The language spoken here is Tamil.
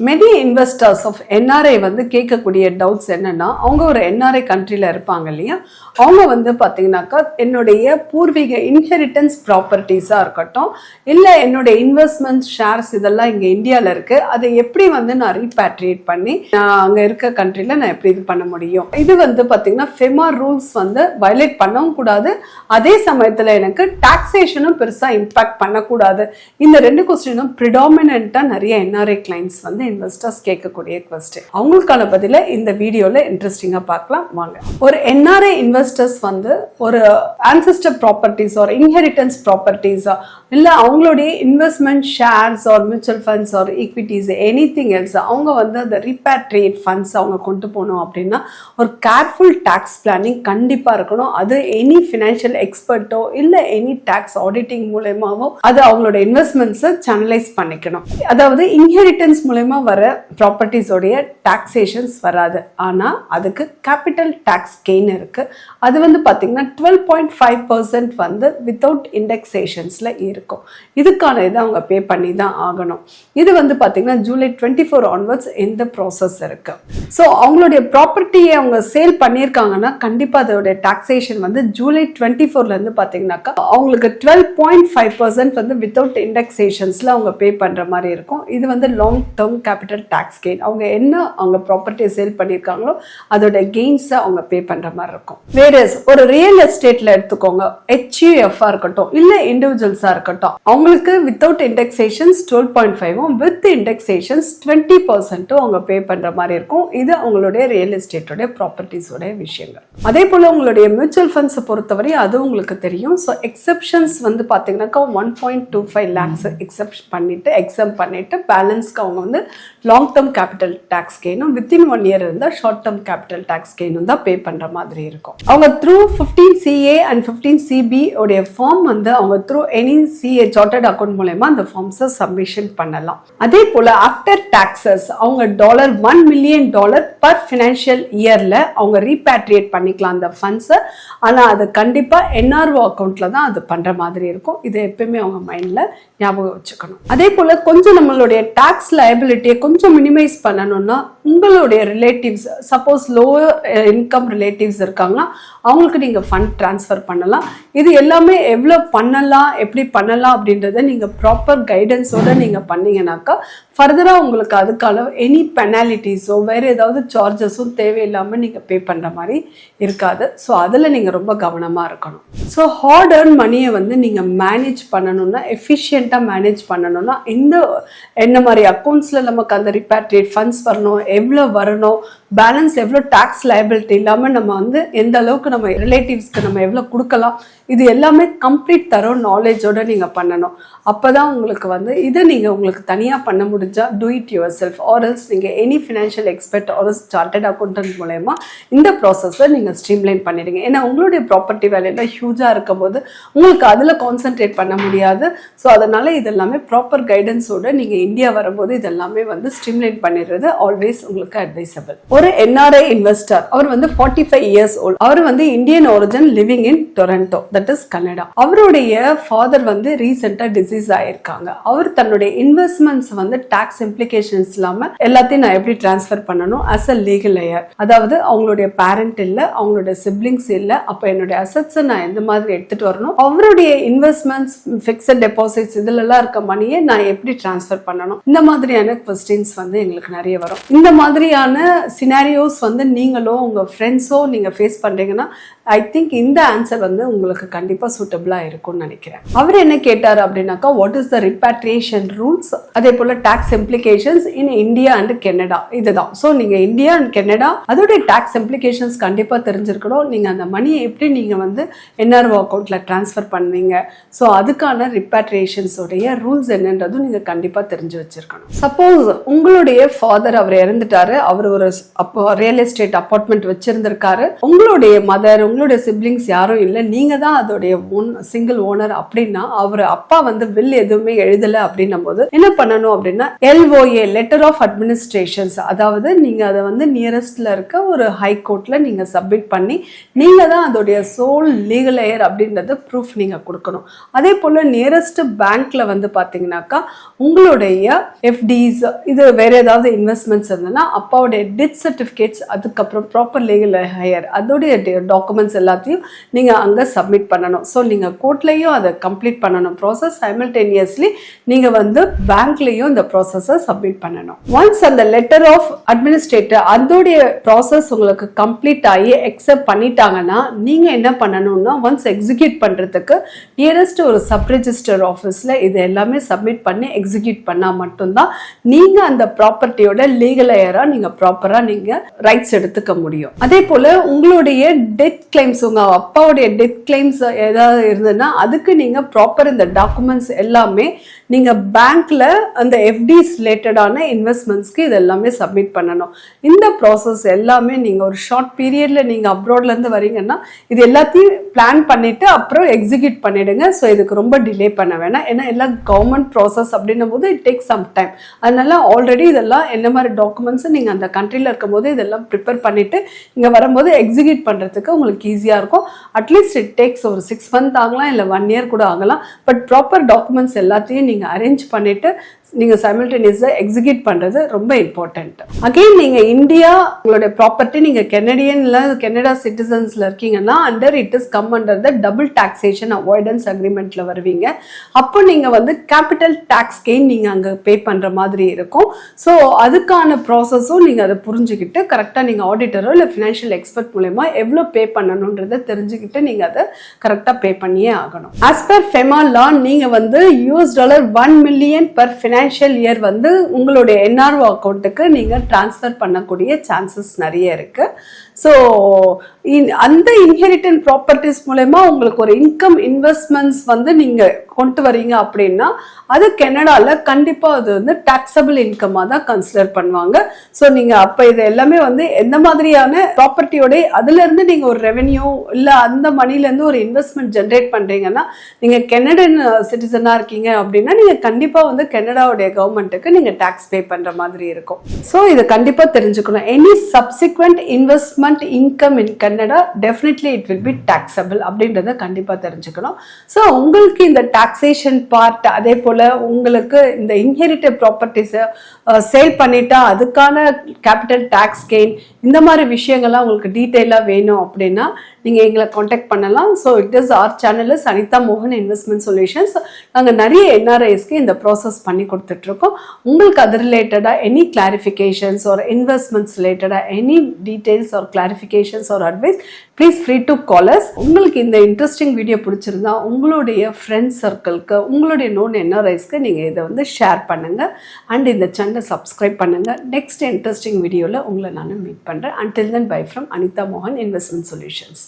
மெனி இன்வெஸ்டர்ஸ் ஆஃப் என்ஆர்ஐ வந்து கேட்கக்கூடிய டவுட்ஸ் என்னன்னா அவங்க ஒரு என்ஆர்ஐ கண்ட்ரியில் இருப்பாங்க இல்லையா? அவங்க வந்து பார்த்தீங்கன்னாக்கா என்னுடைய பூர்வீக இன்ஹெரிட்டன்ஸ் ப்ராப்பர்ட்டிஸாக இருக்கட்டும் இல்லை என்னுடைய இன்வெஸ்ட்மெண்ட் ஷேர்ஸ் இதெல்லாம் இங்கே இந்தியாவில் இருக்குது அதை எப்படி வந்து நான் ரீபேட்ரியேட் பண்ணி நான் அங்கே இருக்க கண்ட்ரியில் நான் எப்படி இது பண்ண முடியும்? இது வந்து பார்த்தீங்கன்னா ஃபெமா ரூல்ஸ் வந்து வயலேட் பண்ணவும் கூடாது. அதே சமயத்தில் எனக்கு டாக்ஸேஷனும் பெருசாக இம்பாக்ட் பண்ணக்கூடாது. இந்த ரெண்டு கொஸ்டினும் ப்ரிடாமினண்ட்டாக நிறைய என்ஆர்ஐ கிளைண்ட்ஸ் வந்து இன்வெஸ்டர்ஸ் கேட்கக்கூடிய கொஸ்டின் அவங்களுக்கான பதில இந்த வீடியோல இன்ட்ரெஸ்டிங்கா பார்க்கலாம். வாங்க. ஒரு என்ஆர்ஐ இன்வெஸ்டர்ஸ் வந்து ஒரு ஆன்சிஸ்டர் ப்ராப்பர்ட்டிஸ் ஒரு இன்ஹெரிட்டன்ஸ் ப்ராப்பர்ட்டிஸ் இல்ல அவங்களுடைய investment shares or mutual funds or equities anything else அவங்க வந்து அந்த ரிப்பேட்ரியேட் ஃபண்ட்ஸ் அவங்க கொண்டு போகணும் அப்படின்னா ஒரு கேர்ஃபுல் டேக்ஸ் பிளானிங் கண்டிப்பா இருக்கணும். அது எனி ஃபினான்ஷியல் எக்ஸ்பர்ட்டோ இல்ல எனி டேக்ஸ் ஆடிட்டிங் மூலயமாவோ அது அவங்களோட இன்வெஸ்ட்மெண்ட்ஸை சேனலைஸ் பண்ணிக்கணும். அதாவது இன்ஹெரிட்டன்ஸ் மூலயமா வர ப்ராப்பர்ட்டிஸோடைய டாக்ஸேஷன்ஸ் வராது. ஆனால் அதுக்கு கேபிட்டல் டேக்ஸ் கெயின் இருக்குது அது வந்து பார்த்தீங்கன்னா டுவெல் பாயிண்ட் ஃபைவ் பர்சன்ட் வந்து வித்தவுட் இண்டெக்ஸேஷன்ஸில் இருக்கும். இதுக்கான இதை அவங்க பே பண்ணி தான் ஆகணும். இது வந்து பார்த்திங்கன்னா ஜூலை டுவெண்ட்டி ஃபோர் ஆன்வர்ட்ஸ் இந்த ப்ராசஸ் இருக்குது ஸோ அவங்களுடைய ப்ராப்பர்ட்டியை அவங்க சேல் பண்ணியிருக்காங்கன்னா கண்டிப்பாக அதோடைய டாக்ஸேஷன் வந்து ஜூலை டுவெண்ட்டி ஃபோர்லேருந்து பார்த்தீங்கன்னாக்கா அவங்களுக்கு டுவெல் பாயிண்ட் ஃபைவ் பர்சன்ட் வந்து வித்தவுட் இண்டெக்ஸேஷன்ஸில் அவங்க பே பண்ணுற மாதிரி இருக்கும். இது வந்து long term capital tax gain அவங்க என்ன அவங்க ப்ராப்பர்ட்டியை சேல் பண்ணியிருக்காங்களோ அதோட கெயின்ஸை அவங்க பே பண்ணுற மாதிரி இருக்கும். வேற ஒரு ரியல் எஸ்டேட்டில் எடுத்துக்கோங்க ஹெச்யூஎஃப்ஆ இருக்கட்டும் இல்லை இண்டிவிஜுவல்ஸாக இருக்கட்டும் அவங்களுக்கு வித்தவுட் இண்டெக்ஸேஷன்ஸ் டுவெல் பாயிண்ட் ஃபைவும் வித் இண்டெக்ஸேஷன்ஸ் டுவெண்ட்டி பர்சன்ட்டும் அவங்க பே பண்ணுற மாதிரி இருக்கும். இது அவங்களுடைய ரியல் எஸ்டேட்டோடைய ப்ராப்பர்ட்டிஸோடைய விஷயங்கள். அதே போல் உங்களுடைய மியூச்சுவல் ஃபண்ட்ஸை பொறுத்தவரை அது உங்களுக்கு தெரியும். ஸோ எக்ஸப்ஷன்ஸ் வந்து பார்த்தீங்கன்னாக்கா one point two five lakhs except பண்ணிட்டு எக்ஸம் பண்ணிட்டு பேலன்ஸ்க்கு அவங்க வந்து லாங் டேர்ம் கேபிட்டல் டேக்ஸ் கெயினும் வித்தின் ஒன் இயர் இருந்தால் ஷார்ட் டேர்ம் கேபிட்டல் டேக்ஸ் கெயினும் தான் பே பண்ணுற மாதிரி இருக்கும். அவங்க through fifteen CA and fifteen CB உடைய ஃபார்ம் வந்து அவங்க through any CA chartered account மூலயமா அந்த ஃபார்ம்ஸை சப்மிஷன் பண்ணலாம். அதே போல் ஆஃப்டர் டேக்ஸஸ் அவங்க dollar one million dollar per financial இயரில் அவங்க ரீபேட்ரியேட் பண்ணிக்கலாம் அந்த ஃபண்ட்ஸை ஆனால் அது கண்டிப்பாக என்ஆர்ஓ அக்கௌண்ட்டில் தான் அது பண்ணுற மாதிரி இருக்கும். இதை எப்பயுமே அவங்க மைண்டில் ஞாபகம் வச்சுக்கணும். அதே போல் கொஞ்சம் நம்மளுடைய டேக்ஸ் லயபிலிட்டி லயபிலிட்டியை கொஞ்சம் மினிமைஸ் பண்ணணும்னா உங்களுடைய relatives suppose lower income relatives இருக்காங்கன்னா அவங்களுக்கு நீங்கள் ஃபண்ட் ட்ரான்ஸ்ஃபர் பண்ணலாம். இது எல்லாமே எவ்வளோ பண்ணலாம் எப்படி பண்ணலாம் அப்படின்றத நீங்கள் ப்ராப்பர் கைடன்ஸோட நீங்கள் பண்ணீங்கன்னாக்கா ஃபர்தராக உங்களுக்கு அதுக்கான எனி பெனாலிட்டிஸோ வேறு ஏதாவது சார்ஜஸும் தேவையில்லாமல் நீங்கள் பே பண்ணுற மாதிரி இருக்காது. ஸோ அதில் நீங்கள் ரொம்ப கவனமாக இருக்கணும். ஸோ ஹார்ட் ஏர்ன் மணியை வந்து நீங்கள் மேனேஜ் பண்ணணும்னா எஃபிஷியண்ட்டாக மேனேஜ் பண்ணணும்னா இந்த என்ன மாதிரி அக்கௌண்ட்ஸில் நமக்கு அந்த ரிப்பேட்ரியேட் ஃபண்ட்ஸ் வரணும் எவ்வளோ வரணும் பேலன்ஸ் எவ்வளோ டேக்ஸ் லயபிலிட்டி இல்லாமல் நம்ம வந்து எந்த அளவுக்கு நம்ம ரிலேட்டிவ்ஸ்க்கு நம்ம எவ்வளோ கொடுக்கலாம் இது எல்லாமே கம்ப்ளீட் தரோம் நாலேஜோட நீங்கள் பண்ணணும். அப்போ தான் உங்களுக்கு வந்து இதை நீங்கள் உங்களுக்கு தனியாக பண்ண முடிஞ்சால் do it yourself or else நீங்கள் any financial expert or else chartered accountant மூலயமா இந்த ப்ராசஸை நீங்கள் ஸ்ட்ரீம்லைன் பண்ணிடுங்க. ஏன்னா உங்களுடைய ப்ராப்பர்ட்டி வேலையெல்லாம் ஹியூஜாக இருக்கும் போது உங்களுக்கு அதில் கான்சென்ட்ரேட் பண்ண முடியாது. ஸோ அதனால் இதெல்லாமே ப்ராப்பர் கைடன்ஸோட நீங்கள் இந்தியா வரும்போது இதெல்லாமே வந்து ஸ்ட்ரீம்லைன் பண்ணிடுறது ஆல்வேஸ் உங்களுக்கு அட்வைசபிள் ஒரு என்ஆர்ஐ இன்வெஸ்டர் அவர் வந்து ஃபார்ட்டி ஃபைவ் இயர்ஸ் ஓல்ட் அவர் வந்து Indian origin living in Toronto that is Canada அவருடைய ஃபாதர் வந்து ரீசெண்டாக டிசீஸ் ஆயிருக்காங்க. அவர் தன்னுடைய இன்வெஸ்ட்மெண்ட்ஸ் வந்து டாக்ஸ் இம்ப்ளிகேஷன்ஸ் இல்லாமல் எல்லாத்தையும் நான் எப்படி டிரான்ஸ்ஃபர் பண்ணணும்? அஸ் அ லீகல் லேயர் அதாவது அவங்களுடைய பேரண்ட் இல்லை அவங்களுடைய சிப்ளிங்ஸ் இல்லை அப்போ என்னுடைய அசட்ஸை நான் எந்த மாதிரி எடுத்துட்டு வரணும்? அவருடைய இன்வெஸ்ட்மெண்ட்ஸ் ஃபிக்ஸட் டெபாசிட்ஸ் இதுலலாம் இருக்க மணியை நான் எப்படி ட்ரான்ஸ்ஃபர் பண்ணணும்? இந்த மாதிரியான கொஸ்டின்ஸ் வந்து எங்களுக்கு நிறைய வரும். இந்த மாதிரியான சினாரியோஸ் வந்து நீங்களோ உங்கள் ஃப்ரெண்ட்ஸோ நீங்கள் ஃபேஸ் பண்ணுறீங்கன்னா ஐ திங்க் இந்த ஆன்சர் வந்து உங்களுக்கு கண்டிப்பாக சூட்டபிளாக இருக்கும்னு நினைக்கிறேன். அவர் என்ன கேட்டார் அப்படின்னாக்கா what is the repatriation rules அதே போல் tax implications in India and Canada இதுதான். ஸோ நீங்கள் இந்தியா அண்ட் கெனடா அதோடைய டேக்ஸ் இம்ப்ளிகேஷன்ஸ் கண்டிப்பாக தெரிஞ்சிருக்கணும். நீங்கள் அந்த மணியை எப்படி நீங்கள் வந்து என்ஆர்ஓ அக்கௌண்ட்டில் ட்ரான்ஸ்ஃபர் பண்ணுவீங்க? ஸோ அதுக்கான ரிப்பேட்ரியேஷன்ஸோடைய ரூல்ஸ் என்னன்றதும் நீங்கள் கண்டிப்பாக தெரிஞ்சு வச்சுருக்கணும். சப்போஸ் உங்களுடைய ஃபாதர் அவர் இறந்து இறந்துட்டாரு அவர் ஒரு அப்போ ரியல் எஸ்டேட் அப்பார்ட்மெண்ட் வச்சிருந்திருக்காரு. உங்களுடைய மதர் உங்களுடைய சிப்ளிங்ஸ் யாரும் இல்லை. நீங்க தான் அதோடைய ஓன் சிங்கிள் ஓனர் அப்படின்னா அவர் அப்பா வந்து வில் எதுவுமே எழுதல அப்படின்னும் போது என்ன பண்ணணும் அப்படின்னா எல்ஓஏ லெட்டர் ஆஃப் அட்மினிஸ்ட்ரேஷன்ஸ் அதாவது நீங்க அதை வந்து நியரஸ்ட்ல இருக்க ஒரு ஹை கோர்ட்ல நீங்க சப்மிட் பண்ணி நீங்க தான் அதோடைய சோல் லீகல் ஏயர் அப்படின்றது ப்ரூஃப் நீங்க கொடுக்கணும். அதே போல நியரஸ்ட் பேங்க்ல வந்து பாத்தீங்கன்னாக்கா உங்களுடைய எஃப்டிஸ் இது வேற ஏதாவது இன்வெஸ்ட்மெண்ட்ஸ் என்னென்னா அப்பாவுடைய டெத் சர்டிஃபிகேட்ஸ் அதுக்கப்புறம் ப்ராப்பர் லீகல் ஹையர் அதோடைய டாக்குமெண்ட்ஸ் எல்லாத்தையும் நீங்க அங்க சப்மிட் பண்ணணும். ஸோ நீங்கள் கோர்ட்லயும் அதை கம்ப்ளீட் பண்ணணும். ப்ராசஸ் சைமல்டேனியஸ்லி நீங்க வந்து பேங்க்லயும் இந்த ப்ராசஸை சப்மிட் பண்ணணும். ஒன்ஸ் அந்த லெட்டர் ஆஃப் அட்மினிஸ்ட்ரேட்டர் அதோடைய ப்ராசஸ் உங்களுக்கு கம்ப்ளீட் ஆகி எக்ஸப்ட் பண்ணிட்டாங்கன்னா நீங்கள் என்ன பண்ணணும்னா ஒன்ஸ் எக்ஸிக்யூட் பண்றதுக்கு நியரஸ்ட் ஒரு சப் ஆஃபீஸில் இது எல்லாமே சப்மிட் பண்ணி எக்ஸிக்யூட் பண்ணால் மட்டும்தான் நீங்கள் அந்த ப்ராப்பர்ட்டியோட லீகல் ஏரா நீங்க ப்ராப்பராக நீங்க ரைட்ஸ் எடுத்துக்க முடியும். அதே போல உங்களுடைய டெத் கிளைம்ஸ் உங்க அப்பாவுடைய டெத் கிளைம்ஸ் ஏதாவது இருந்ததுன்னா அதுக்கு நீங்க ப்ராப்பர் இந்த டாக்குமெண்ட்ஸ் எல்லாமே நீங்கள் பேங்க்கில் அந்த எஃப்டிஸ் ரிலேட்டடான இன்வெஸ்ட்மெண்ட்ஸ்க்கு இது எல்லாமே சப்மிட் பண்ணணும். இந்த ப்ராசஸ் எல்லாமே நீங்கள் ஒரு ஷார்ட் பீரியடில் நீங்கள் அப்ராட்லேருந்து வரீங்கன்னா இது எல்லாத்தையும் பிளான் பண்ணிவிட்டு அப்புறம் எக்ஸிக்யூட் பண்ணிவிடுங்க ஸோ இதுக்கு ரொம்ப டிலே பண்ண வேணாம். ஏன்னா எல்லாம் கவர்மெண்ட் ப்ராசஸ் அப்படின்னும் போது இட் டேக் சம் டைம் அதனால் ஆல்ரெடி இதெல்லாம் என்ன மாதிரி டாக்குமெண்ட்ஸும் நீங்கள் அந்த கண்ட்ரியில் இருக்கும் போது இதெல்லாம் ப்ரிப்பேர் பண்ணிவிட்டு இங்கே வரும்போது எக்ஸிக்யூட் பண்ணுறதுக்கு உங்களுக்கு ஈஸியாக இருக்கும். அட்லீஸ்ட் இட் டேக்ஸ் ஒரு சிக்ஸ் மந்த் ஆகலாம் இல்லை ஒன் இயர் கூட ஆகலாம். பட் ப்ராப்பர் டாக்குமெண்ட்ஸ் எல்லாத்தையும் நீங்கள் நீங்கள் அரேஞ்ச் பண்ணிவிட்டு நீங்கள் சைமில்டேனியஸாக எக்ஸிக்யூட் பண்றது ரொம்ப இம்பார்ட்டண்ட் அகெயின் நீங்கள் இந்தியா உங்களுடைய ப்ராப்பர்ட்டி நீங்கள் கெனடியனில் கெனடா சிட்டிசன்ஸில் இருக்கீங்கன்னா under it is come under the double taxation avoidance அக்ரிமெண்ட்டில் வருவீங்க. அப்போ நீங்கள் வந்து கேபிட்டல் டேக்ஸ் கெயின் நீங்கள் அங்கே பே பண்ணுற மாதிரி இருக்கும். ஸோ அதுக்கான ப்ராசஸும் நீங்கள் அதை புரிஞ்சுக்கிட்டு கரெக்டாக நீங்கள் ஆடிட்டரோ இல்லை ஃபினான்ஷியல் எக்ஸ்பர்ட் மூலயமா எவ்வளோ பே பண்ணணுன்றதை தெரிஞ்சுக்கிட்டு நீங்கள் அதை கரெக்டாக பே பண்ணியே ஆகணும். ஆஸ் பர் ஃபெமா லா நீங்கள் வந்து US dollar one million per financial year வந்து உங்களுடைய என்ஆர்ஓ அக்கௌண்ட்டுக்கு நீங்கள் ட்ரான்ஸ்ஃபர் பண்ணக்கூடிய சான்சஸ் நிறைய இருக்குது ஸோ அந்த இன்ஹெரிட்டன் ப்ராப்பர்ட்டிஸ் மூலயமா உங்களுக்கு ஒரு இன்கம் இன்வெஸ்ட்மெண்ட்ஸ் வந்து நீங்கள் கொண்டு வரீங்க அப்படின்னா அது கனடாவில் கண்டிப்பாக அது வந்து டாக்ஸபிள் இன்கமாக தான் கன்சிடர் பண்ணுவாங்க. ஸோ நீங்கள் அப்போ இது எல்லாமே வந்து எந்த மாதிரியான ப்ராப்பர்ட்டியோட அதுலேருந்து நீங்கள் ஒரு ரெவென்யூ இல்லை அந்த மணிலேருந்து ஒரு இன்வெஸ்ட்மெண்ட் ஜென்ரேட் பண்ணுறீங்கன்னா நீங்கள் கெனடன் சிட்டிசனாக இருக்கீங்க அப்படின்னா நீங்கள் கண்டிப்பாக வந்து கனடாவுடைய கவர்மெண்ட்டுக்கு நீங்கள் டேக்ஸ் பே பண்ணுற மாதிரி இருக்கும். ஸோ இதை கண்டிப்பாக தெரிஞ்சுக்கணும். Any subsequent investment income in Canada definitely it will be taxable அப்படின்றத கண்டிப்பாக தெரிஞ்சுக்கணும். ஸோ உங்களுக்கு இந்த டாக்ஸேஷன் பார்ட் அதே போல் உங்களுக்கு இந்த இன்ஹெரிட்டட் ப்ராப்பர்ட்டிஸை சேல் பண்ணிட்டா அதுக்கான கேபிட்டல் டேக்ஸ் கெயின் இந்த மாதிரி விஷயங்கள்லாம் உங்களுக்கு டீட்டெயிலாக வேணும் அப்படின்னா நீங்கள் எங்களை காண்டாக்ட் பண்ணலாம். So it is our channel Anitha மோகன் இன்வெஸ்ட்மெண்ட் சொல்யூஷன்ஸ் நாங்கள் நிறைய என்ஆர்ஐஸ்க்கு இந்த ப்ராசஸ் பண்ணி கொடுத்துட்ருக்கோம். உங்களுக்கு அது ரிலேட்டடாக எனி கிளாரிஃபிகேஷன்ஸ் ஒரு இன்வெஸ்ட்மெண்ட்ஸ் ரிலேட்டடாக எனி டீட்டெயில்ஸ் ஒரு clarifications or advice please free to call us உங்களுக்கு இந்த இன்ட்ரெஸ்டிங் வீடியோ பிடிச்சிருந்தா உங்களுடைய ஃப்ரெண்ட்ஸ் சர்க்கிள்க்கு உங்களுடைய நோன் என்ஆர்ஐஸ்க்கு நீங்கள் இதை வந்து ஷேர் பண்ணுங்கள் அண்ட் இந்த சேனலை சப்ஸ்கிரைப் பண்ணுங்கள் நெக்ஸ்ட் இன்ட்ரெஸ்டிங் வீடியோவில் உங்களை நான் மீட் பண்ணுறேன் until then bye from Anitha மோகன் இன்வெஸ்ட்மெண்ட் சொல்யூஷன்ஸ்